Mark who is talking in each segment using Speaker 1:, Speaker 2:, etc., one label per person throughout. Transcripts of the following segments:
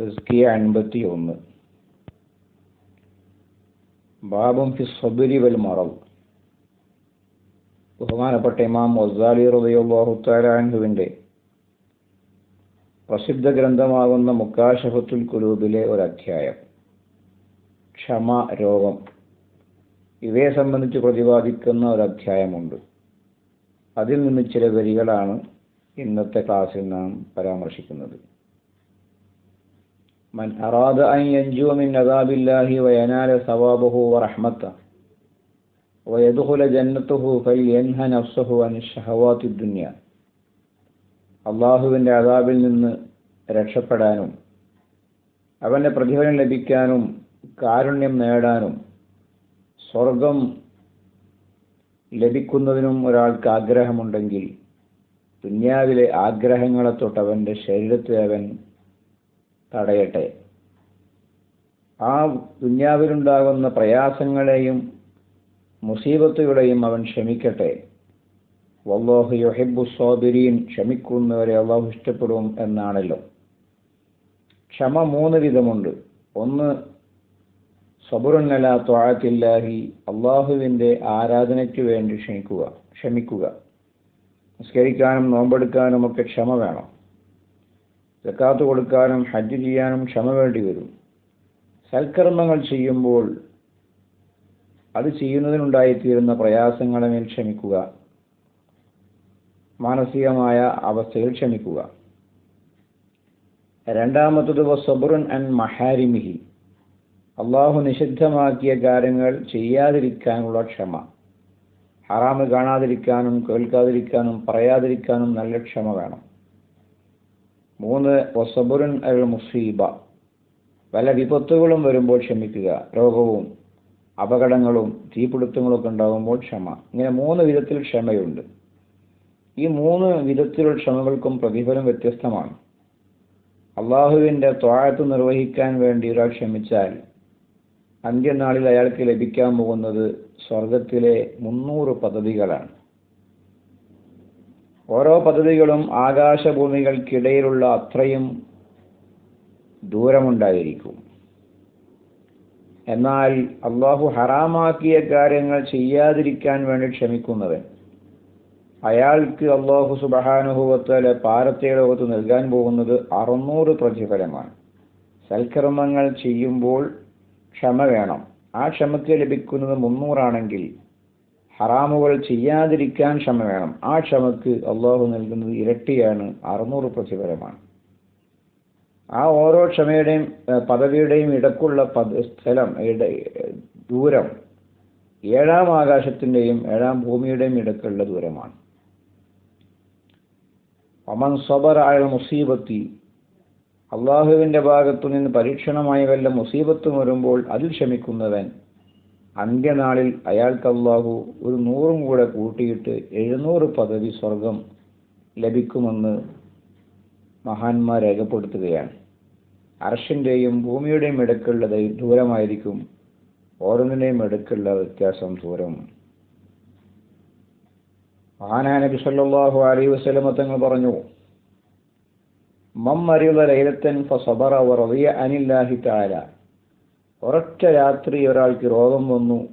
Speaker 1: തസ്കിയ അൻപത്തി ഒന്ന് ബാബും ഫി സബരി വൽ മറവ്. ബഹുമാനപ്പെട്ട ഇമാം വസാലി അൻഹുവിന്റെ പ്രസിദ്ധ ഗ്രന്ഥമാകുന്ന മുക്കാശഫത്തുൽ കുലൂബിലെ ഒരു അധ്യായം ക്ഷമ രോഗം. ഇവയെ സംബന്ധിച്ച് പ്രതിപാദിക്കുന്ന ഒരു അധ്യായമുണ്ട് അതിൽ നിന്ന് ചില വരികളാണ് ഇന്നത്തെ ക്ലാസ്സിൽ നാം പരാമർശിക്കുന്നത്. من أراد أن ينجو من عذاب الله وينال ثوابه ورحمته ويدخل جنته فلينه نفسه عن الشهوات الدنيا അള്ളാഹുവിൻ്റെ അതാബിൽ നിന്ന് രക്ഷപ്പെടാനും അവൻ്റെ പ്രതിഫലം ലഭിക്കാനും കാരുണ്യം നേടാനും സ്വർഗം ലഭിക്കുന്നതിനും ഒരാൾക്ക് ആഗ്രഹമുണ്ടെങ്കിൽ ദുന്യാവിലെ ആഗ്രഹങ്ങളെ തൊട്ട് അവൻ്റെ ശരീരത്തെ അവൻ തടയട്ടെ. ആ ദുന്യാവിലുണ്ടാകുന്ന പ്രയാസങ്ങളെയും മുസീബത്തുകളെയും അവൻ ക്ഷമിക്കട്ടെ. വല്ലാഹു യുഹിബു സോബിരീൻ ക്ഷമിക്കുന്നവരെ അള്ളാഹു ഇഷ്ടപ്പെടും എന്നാണല്ലോ. ക്ഷമ മൂന്ന് വിധമുണ്ട്. ഒന്ന് സബുറുന്നല ത്വാഴത്തില്ലാഹി അള്ളാഹുവിന്റെ ആരാധനയ്ക്ക് വേണ്ടി ക്ഷമിക്കുക ക്ഷമിക്കുക. നിസ്കരിക്കാനും നോമ്പെടുക്കാനും ഒക്കെ ക്ഷമ വേണം. ജക്കാത്ത് കൊടുക്കാനും ഹജ്ജ് ചെയ്യാനും ക്ഷമ വേണ്ടി വരും. സൽക്കർമ്മങ്ങൾ ചെയ്യുമ്പോൾ അത് ചെയ്യുന്നതിനുണ്ടായിത്തീരുന്ന പ്രയാസങ്ങളെ മേൽ ക്ഷമിക്കുക. മാനസികമായ അവസ്ഥയിൽ ക്ഷമിക്കുക. രണ്ടാമത്തത് സബുറുൻ അൻ മഹാരിമിഹി. അള്ളാഹു നിഷിദ്ധമാക്കിയ കാര്യങ്ങൾ ചെയ്യാതിരിക്കാനുള്ള ക്ഷമ. ഹറാമ് കാണാതിരിക്കാനും കേൾക്കാതിരിക്കാനും പറയാതിരിക്കാനും നല്ല ക്ഷമ വേണം. മൂന്ന് വസബുരുൻ അൽ മുസീബ പല വിപത്തുകളും വരുമ്പോൾ ക്ഷമിക്കുക. രോഗവും അപകടങ്ങളും തീപിടുത്തങ്ങളൊക്കെ ഉണ്ടാകുമ്പോൾ ക്ഷമ. ഇങ്ങനെ മൂന്ന് വിധത്തിൽ ക്ഷമയുണ്ട്. ഈ മൂന്ന് വിധത്തിലുള്ള ക്ഷമകൾക്കും പ്രതിഫലം വ്യത്യസ്തമാണ്. അള്ളാഹുവിന്റെ ത്വാഴത്ത് നിർവഹിക്കാൻ വേണ്ടി ഒരാൾ ക്ഷമിച്ചാൽ അന്ത്യനാളിൽ അയാൾക്ക് ലഭിക്കാൻ പോകുന്നത് സ്വർഗത്തിലെ മുന്നൂറ് പദ്ധതികളാണ്. ഓരോ പദ്ധതികളും ആകാശഭൂമികൾക്കിടയിലുള്ള അത്രയും ദൂരമുണ്ടായിരിക്കും. എന്നാൽ അള്ളാഹു ഹറാമാക്കിയ കാര്യങ്ങൾ ചെയ്യാതിരിക്കാൻ വേണ്ടി ക്ഷമിക്കുന്നവൻ. അയാൾക്ക് അള്ളാഹു സുബഹാനുഭവത്തിലെ പാരത്തെ ലോകത്ത് നൽകാൻ പോകുന്നത് അറുന്നൂറ് പ്രതിഫലമാണ്. സൽക്കർമ്മങ്ങൾ ചെയ്യുമ്പോൾ ക്ഷമ വേണം. ആ ക്ഷമയ്ക്ക് ലഭിക്കുന്നത് മുന്നൂറാണെങ്കിൽ ഹറാമുകൾ ചെയ്യാതിരിക്കാൻ ക്ഷമ വേണം. ആ ക്ഷമക്ക് അള്ളാഹു നൽകുന്നത് ഇരട്ടിയാണ് അറുന്നൂറ് പ്രതിഫലമാണ്. ആ ഓരോ ക്ഷമയുടെയും പദവിയുടെയും ഇടക്കുള്ള പദ സ്ഥലം ദൂരം ഏഴാം ആകാശത്തിന്റെയും ഏഴാം ഭൂമിയുടെയും ഇടക്കുള്ള ദൂരമാണ്. ഒമൻ സബർ മുസീബത്തി. അള്ളാഹുവിന്റെ ഭാഗത്തു നിന്ന് പരീക്ഷണമായി വല്ല മുസീബത്തും വരുമ്പോൾ അതിൽ ക്ഷമിക്കുന്നവൻ അന്ത്യനാളിൽ അയാൾക്ക് അള്ളാഹു ഒരു നൂറും കൂടെ കൂട്ടിയിട്ട് എഴുന്നൂറ് പദവി സ്വർഗം ലഭിക്കുമെന്ന് മഹാന്മാർ രേഖപ്പെടുത്തുകയാണ്. അർഷിന്റെയും ഭൂമിയുടെയും ഇടയ്ക്കുള്ള ദൂരമായിരിക്കും. ഓരോന്നിന്റെയും ഇടയ്ക്കുള്ള വ്യത്യാസം ദൂരം. മഹാനായ നബി സല്ലല്ലാഹു അലൈഹി വസല്ലമ തങ്ങൾ പറഞ്ഞു മം മരിത ലൈലത്തൻ ഫസബറ വറദിയ അനില്ലാഹി തആല. ഒരൊറ്റ രാത്രി ഒരാൾക്ക് രോഗം വന്നു.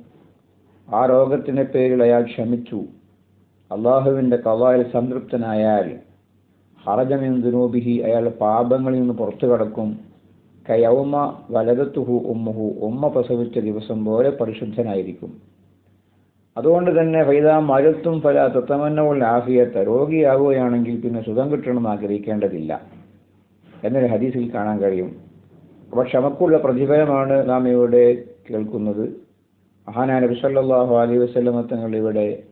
Speaker 1: ആ രോഗത്തിന്റെ പേരിൽ അയാൾ ക്ഷമിച്ചു. അള്ളാഹുവിന്റെ കവായിൽ സംതൃപ്തനായാൽ ഹറജമിൻ ദുനൂബിഹി അയാൾ പാപങ്ങളിൽ നിന്ന് പുറത്തു കടക്കും. കയൗമ വലതത്തുഹു ഉമ്മുഹു ഉമ്മ പ്രസവിച്ച ദിവസം പോലെ പരിശുദ്ധനായിരിക്കും. അതുകൊണ്ട് തന്നെ ഫൈദ മഴത്തും ഫല തത്തമന്നവുള്ള ആഫിയത്ത് രോഗിയാവുകയാണെങ്കിൽ പിന്നെ സുഖം കിട്ടണമെന്ന് ആഗ്രഹിക്കേണ്ടതില്ല. എന്നൊരു ഹദീസിൽ കാണാൻ കഴിയും. അപ്പോൾ ക്ഷമക്കുള്ള പ്രതിഫലമാണ് നാം ഇവിടെ കേൾക്കുന്നത്. മഹാനാ നബി സല്ലാഹു അലൈഹി വസ്ലമ തങ്ങൾ ഇവിടെ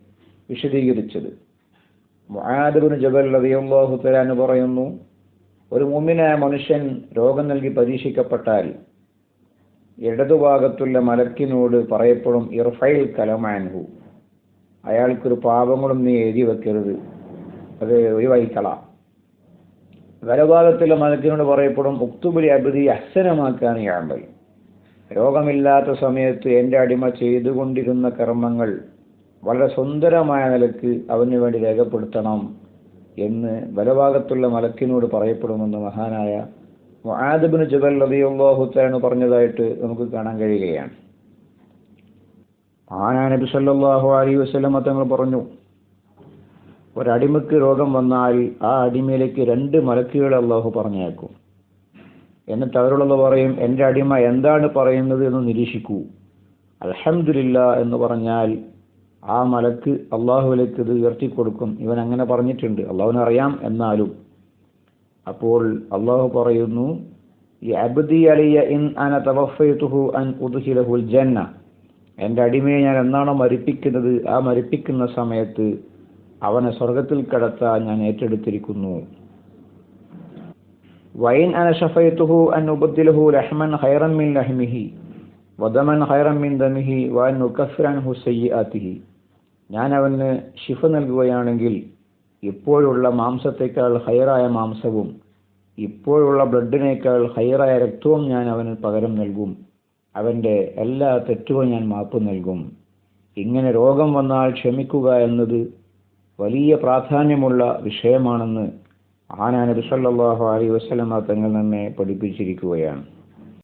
Speaker 1: വിശദീകരിച്ചത്. മുഹാദബിന് ജബൽ റബിയാഹു തആല പറയുന്നു ഒരു മുമ്മിനായ മനുഷ്യൻ രോഗം നൽകി പരീക്ഷിക്കപ്പെട്ടാൽ ഇടതുഭാഗത്തുള്ള മലക്കിനോട് പറയപ്പെടും ഇർഫൈൽ കലമാൻഹു അയാൾക്കൊരു പാപങ്ങളും നീ എഴുതി വെക്കരുത്. അത് ഒഴിവായിക്കളാം വലഭാഗത്തുള്ള മലക്കിനോട് പറയപ്പെടും ഉക്തുബുലി അബിദി അഹ്സനമാക്കാൻ യാമ്പൽ രോഗമില്ലാത്ത സമയത്ത് എന്റെ അടിമ ചെയ്തുകൊണ്ടിരുന്ന കർമ്മങ്ങൾ വളരെ സുന്ദരമായ നിലയ്ക്ക് അവന് വേണ്ടി രേഖപ്പെടുത്തണം എന്ന് വലഭാഗത്തുള്ള മലക്കിനോട് പറയപ്പെടുമെന്ന് മഹാനായ മുആദബിന് ജുബൽ റളിയല്ലാഹു തആല പറഞ്ഞതായിട്ട് നമുക്ക് കാണാൻ കഴിയുകയാണ്. ആനാ നബി സല്ലാഹു അലൈഹി വസ്ലം തങ്ങൾ പറഞ്ഞു ഒരടിമക്ക് രോഗം വന്നാൽ ആ അടിമയിലേക്ക് രണ്ട് മലക്കുകൾ അള്ളാഹു പറഞ്ഞേക്കും എന്നിട്ട് അവരോടുള്ള പറയും എന്റെ അടിമ എന്താണ് പറയുന്നത് എന്ന് നിരീക്ഷിക്കൂ. അലഹമില്ല എന്ന് പറഞ്ഞാൽ ആ മലക്ക് അള്ളാഹുവിലേക്ക് ഇത് ഉയർത്തിക്കൊടുക്കും. ഇവൻ അങ്ങനെ പറഞ്ഞിട്ടുണ്ട്. അള്ളാഹുവിനെ അറിയാം എന്നാലും. അപ്പോൾ അള്ളാഹു പറയുന്നു ഈ ഇൻ അന അൻ ജന്ന. എന്റെ അടിമയെ ഞാൻ എന്നാണോ മരിപ്പിക്കുന്നത്? ആ മരിപ്പിക്കുന്ന സമയത്ത് അവനെ സ്വർഗത്തിൽ കടത്താൻ ഞാൻ ഏറ്റെടുത്തിരിക്കുന്നു. വൈൻ അന ഷഫൈതുഹു അൻ ഉബദ്ദിലഹു ലഹ്മൻ ഖൈറൻ മിൻ ലഹ്മിഹി വദമൻ ഖൈറൻ മിൻ ദമിഹി വൻ നുകഫിറൻഹു ആത്തിഹി ഞാൻ അവന് ശിഫ നൽകുകയാണെങ്കിൽ ഇപ്പോഴുള്ള മാംസത്തേക്കാൾ ഹയറായ മാംസവും ഇപ്പോഴുള്ള ബ്ലഡിനേക്കാൾ ഹയറായ രക്തവും ഞാൻ അവന് പകരം നൽകും. അവന്റെ എല്ലാ തെറ്റുകളും ഞാൻ മാപ്പ് നൽകും. ഇങ്ങനെ രോഗം വന്നാൽ ക്ഷമിക്കുക എന്നത് വലിയ പ്രാധാന്യമുള്ള വിഷയമാണെന്ന് ആനാ നബി സല്ലല്ലാഹു അലൈഹി വസല്ലമ തങ്ങൾ നമ്മെ പഠിപ്പിച്ചിരിക്കുകയാണ്.